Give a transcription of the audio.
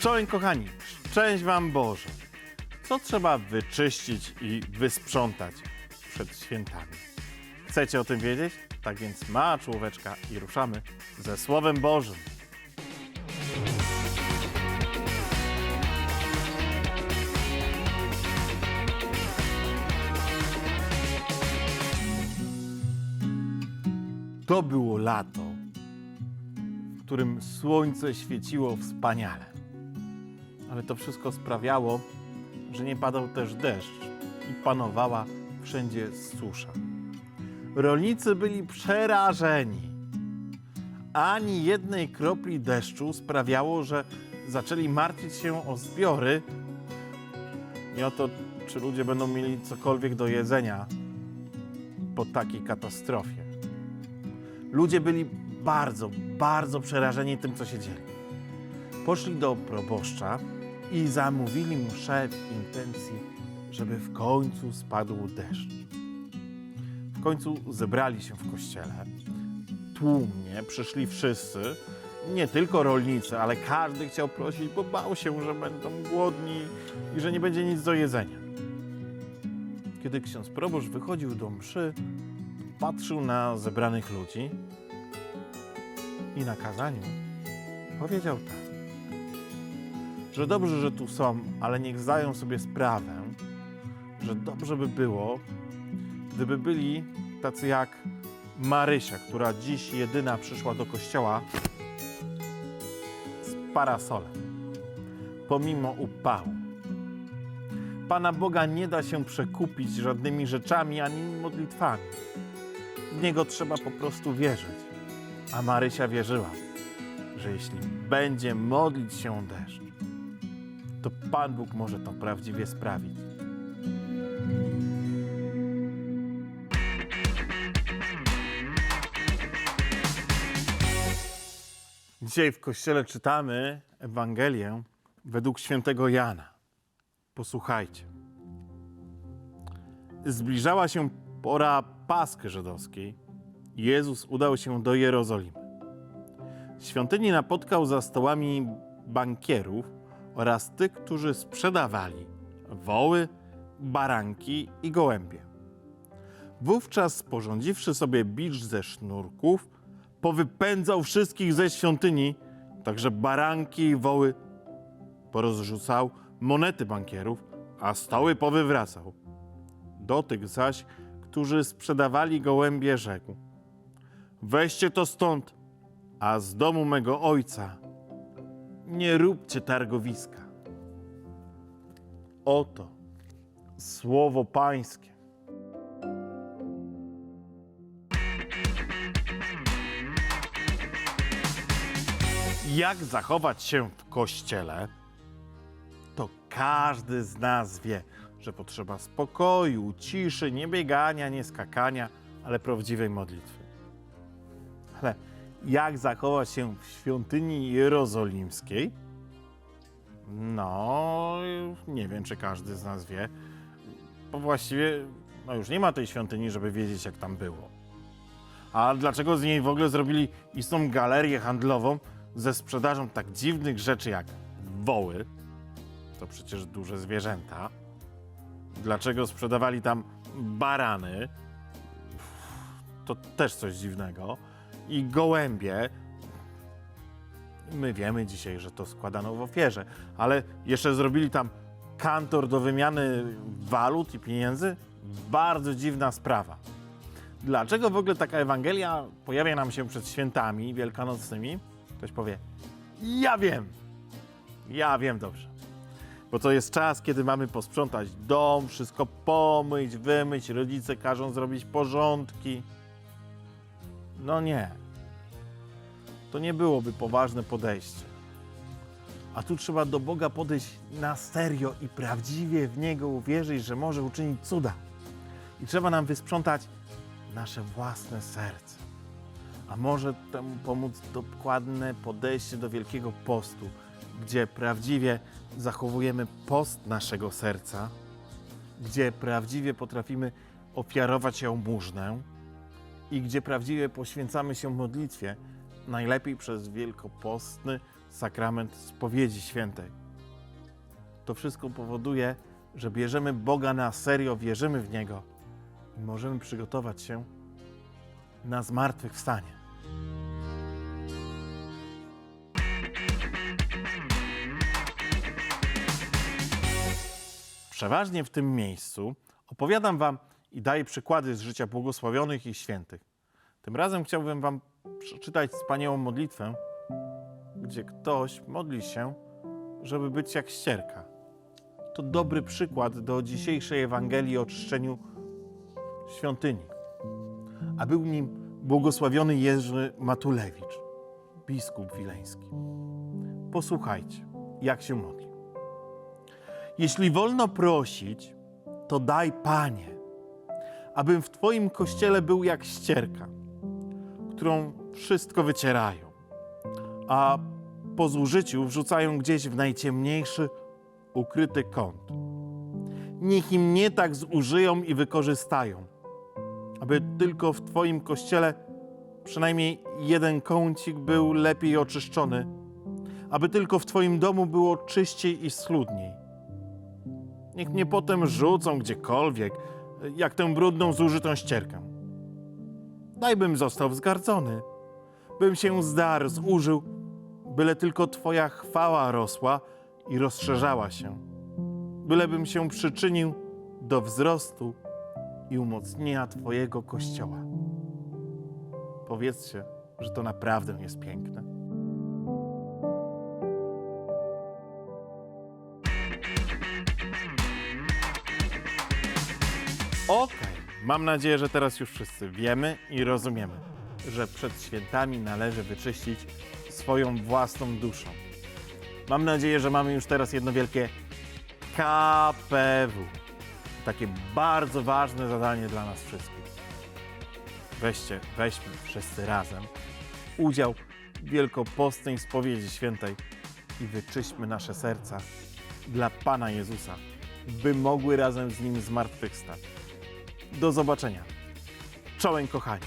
Czołem kochani, szczęść Wam Boże. Co trzeba wyczyścić i wysprzątać przed świętami? Chcecie o tym wiedzieć? Tak więc ma człowieczka i ruszamy ze Słowem Bożym. To było lato, w którym słońce świeciło wspaniale. Ale to wszystko sprawiało, że nie padał też deszcz i panowała wszędzie susza. Rolnicy byli przerażeni. Ani jednej kropli deszczu sprawiało, że zaczęli martwić się o zbiory i o to, czy ludzie będą mieli cokolwiek do jedzenia po takiej katastrofie. Ludzie byli bardzo, bardzo przerażeni tym, co się dzieje. Poszli do proboszcza i zamówili mszę w intencji, żeby w końcu spadł deszcz. W końcu zebrali się w kościele. Tłumnie przyszli wszyscy, nie tylko rolnicy, ale każdy chciał prosić, bo bał się, że będą głodni i że nie będzie nic do jedzenia. Kiedy ksiądz proboszcz wychodził do mszy, patrzył na zebranych ludzi i na kazaniu powiedział tak, że dobrze, że tu są, ale niech zdają sobie sprawę, że dobrze by było, gdyby byli tacy jak Marysia, która dziś jedyna przyszła do kościoła z parasolem, pomimo upału. Pana Boga nie da się przekupić żadnymi rzeczami ani modlitwami. W Niego trzeba po prostu wierzyć. A Marysia wierzyła, że jeśli będzie modlić się deszcz, to Pan Bóg może to prawdziwie sprawić. Dzisiaj w kościele czytamy Ewangelię według świętego Jana. Posłuchajcie. Zbliżała się pora Paschy żydowskiej. Jezus udał się do Jerozolimy. Świątyni napotkał za stołami bankierów oraz tych, którzy sprzedawali woły, baranki i gołębie. Wówczas, sporządziwszy sobie bicz ze sznurków, powypędzał wszystkich ze świątyni, także baranki i woły porozrzucał, monety bankierów, a stoły powywracał. Do tych zaś, którzy sprzedawali gołębie, rzekł: Weźcie to stąd, a z domu mego ojca nie róbcie targowiska. Oto słowo Pańskie. Jak zachować się w kościele? To każdy z nas wie, że potrzeba spokoju, ciszy, nie biegania, nie skakania, ale prawdziwej modlitwy. Ale jak zachować się w świątyni jerozolimskiej? No, nie wiem, czy każdy z nas wie, bo właściwie no już nie ma tej świątyni, żeby wiedzieć, jak tam było. A dlaczego z niej w ogóle zrobili istną galerię handlową ze sprzedażą tak dziwnych rzeczy jak woły? To przecież duże zwierzęta. Dlaczego sprzedawali tam barany? To też coś dziwnego. I gołębie. My wiemy dzisiaj, że to składano w ofierze, ale jeszcze zrobili tam kantor do wymiany walut i pieniędzy? Bardzo dziwna sprawa. Dlaczego w ogóle taka Ewangelia pojawia nam się przed świętami wielkanocnymi? Ktoś powie, ja wiem, ja wiem dobrze. Bo to jest czas, kiedy mamy posprzątać dom, wszystko pomyć, wymyć, rodzice każą zrobić porządki. No nie. To nie byłoby poważne podejście. A tu trzeba do Boga podejść na serio i prawdziwie w Niego uwierzyć, że może uczynić cuda. I trzeba nam wysprzątać nasze własne serce. A może temu pomóc dokładne podejście do Wielkiego Postu, gdzie prawdziwie zachowujemy post naszego serca, gdzie prawdziwie potrafimy ofiarować jałmużnę i gdzie prawdziwie poświęcamy się modlitwie, najlepiej przez wielkopostny, sakrament spowiedzi świętej. To wszystko powoduje, że bierzemy Boga na serio, wierzymy w Niego i możemy przygotować się na zmartwychwstanie. Przeważnie w tym miejscu opowiadam Wam i daję przykłady z życia błogosławionych i świętych. Tym razem chciałbym Wam przeczytać wspaniałą modlitwę, gdzie ktoś modli się, żeby być jak ścierka. To dobry przykład do dzisiejszej Ewangelii o czyszczeniu świątyni. A był nim błogosławiony Jerzy Matulewicz, biskup wileński. Posłuchajcie, jak się modli. Jeśli wolno prosić, to daj, Panie, abym w Twoim kościele był jak ścierka, którą wszystko wycierają, a po zużyciu wrzucają gdzieś w najciemniejszy, ukryty kąt. Niech im nie tak zużyją i wykorzystają, aby tylko w Twoim kościele przynajmniej jeden kącik był lepiej oczyszczony, aby tylko w Twoim domu było czyściej i schludniej. Niech mnie potem rzucą gdziekolwiek, jak tę brudną, zużytą ścierkę. Dajbym został wzgardzony, bym się zdarł, zużył, byle tylko Twoja chwała rosła i rozszerzała się. Bylebym się przyczynił do wzrostu i umocnienia Twojego Kościoła. Powiedzcie, że to naprawdę jest piękne. Okej, mam nadzieję, że teraz już wszyscy wiemy i rozumiemy, że przed świętami należy wyczyścić swoją własną duszą. Mam nadzieję, że mamy już teraz jedno wielkie KPW. Takie bardzo ważne zadanie dla nas wszystkich. Weźcie, weźmy wszyscy razem udział w wielkopostnej spowiedzi świętej i wyczyśćmy nasze serca dla Pana Jezusa, by mogły razem z Nim zmartwychwstać. Do zobaczenia. Czołem kochani.